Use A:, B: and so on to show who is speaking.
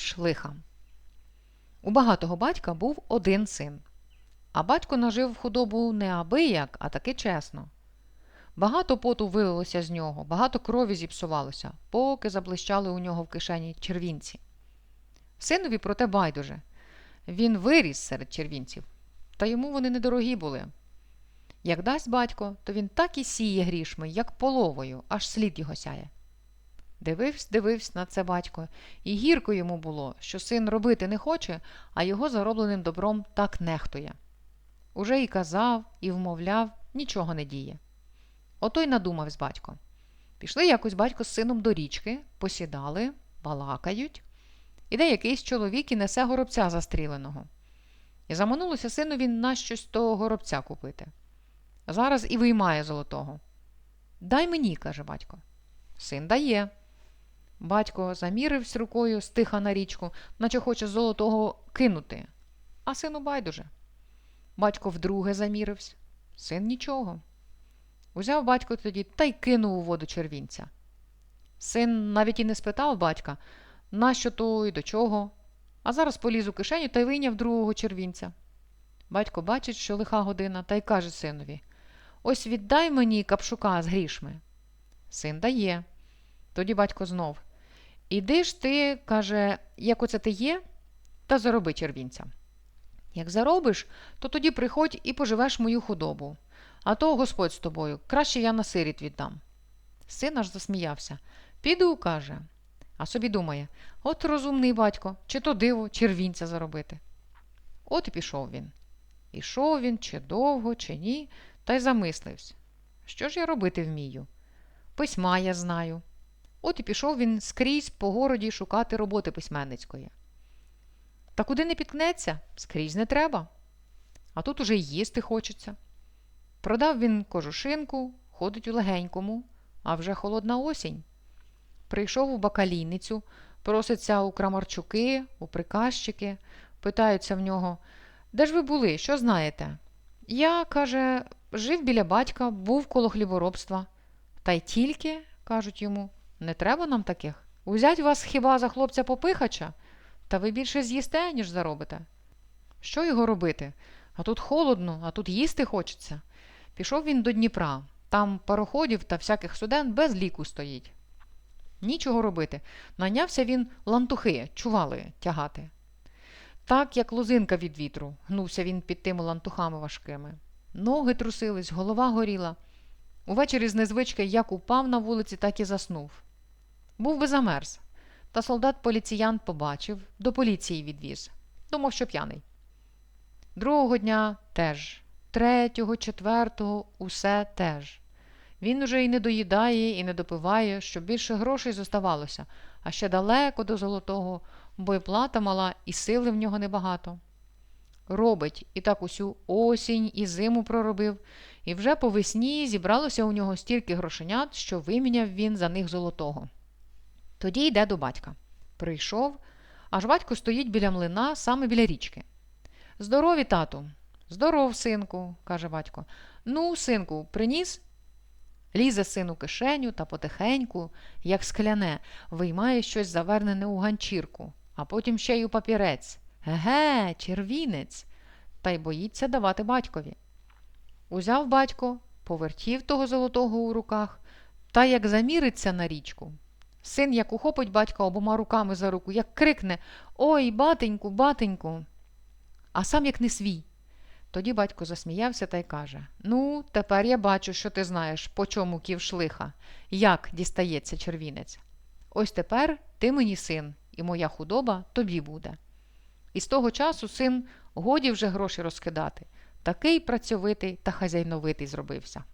A: Ківш лиха. У багатого батька був один син, а батько нажив худобу не абияк, а таки чесно. Багато поту вилилося з нього, багато крові зіпсувалося, поки заблищали у нього в кишені червінці. Синові проте байдуже. Він виріс серед червінців, та йому вони недорогі були. Як дасть батько, то він так і сіє грішми, як половою, аж слід його сяє. Дивився, дивився на це батько, і гірко йому було, що син робити не хоче, а його заробленим добром так нехтує. Уже і казав, і вмовляв, нічого не діє. Ото й надумавсь батько. Пішли якось батько з сином до річки, посідали, балакають. Іде якийсь чоловік і несе горобця застріленого. І заманулося синові на щось того горобця купити. Зараз і виймає золотого. Дай мені, каже батько. Син дає. Батько замірився рукою стиха на річку, наче хоче золотого кинути. А сину байдуже. Батько вдруге замірився. Син нічого. Узяв батько тоді та й кинув у воду червінця. Син навіть і не спитав батька, нащо то і до чого, а зараз поліз у кишеню та й вийняв другого червінця. Батько бачить, що лиха година, та й каже синові Ось віддай мені капшука з грішми. Син дає. Тоді батько знов. Іди ж ти, каже, як оце ти є, та зароби червінця. Як заробиш, то тоді приходь і поживеш мою худобу. А то Господь з тобою, краще я на сиріт віддам. Син аж засміявся. Піду, каже. А собі думає от розумний батько, чи то диво червінця заробити. От і пішов він. Ішов він чи довго, чи ні, та й замислився. Що ж я робити вмію? Письма я знаю. От і пішов він скрізь по городі шукати роботи письменницької. Та куди не підкнеться, скрізь не треба. А тут уже й їсти хочеться. Продав він кожушинку, ходить у легенькому, а вже холодна осінь. Прийшов у бакалійницю, проситься у крамарчуки, у приказчики, питаються в нього, де ж ви були, що знаєте? Я, каже, жив біля батька, був коло хліборобства. Та й тільки, кажуть йому, не треба нам таких. Узять вас хіба за хлопця попихача, та ви більше з'їсте, ніж заробите. Що його робити? А тут холодно, а тут їсти хочеться. Пішов він до Дніпра. Там пароходів та всяких суден без ліку стоїть. Нічого робити. Найнявся він лантухи, чували тягати. Так, як лозинка від вітру, гнувся він під тими лантухами важкими. Ноги трусились, голова горіла. Увечері з незвички як упав на вулиці, так і заснув. Був би замерз. Та солдат поліціян побачив, до поліції відвіз. Думав, що п'яний. Другого дня теж, третього, четвертого, усе теж. Він уже і не доїдає, і не допиває, щоб більше грошей зоставалося, а ще далеко до золотого, бо й плата мала, і сили в нього небагато. Робить і так усю осінь і зиму проробив, і вже по весні зібралося у нього стільки грошенят, що виміняв він за них золотого. Тоді йде до батька. Прийшов, аж батько стоїть біля млина, саме біля річки. Здорові, тату. Здоров, синку, каже батько. Ну, синку, приніс? Лізе син у кишеню та потихеньку, як скляне, виймає щось завернене у ганчірку, а потім ще й у папірець. Еге, червінець, та й боїться давати батькові. Узяв батько, повертів того золотого у руках, та як заміриться на річку. Син як ухопить батька обома руками за руку, як крикне Ой, батеньку, батеньку. А сам як не свій. Тоді батько засміявся та й каже Ну, тепер я бачу, що ти знаєш, по чому ківш лиха, як дістається червінець. Ось тепер ти мені син, і моя худоба тобі буде. І з того часу син годі вже гроші розкидати. Такий працьовитий та хазяйновитий зробився.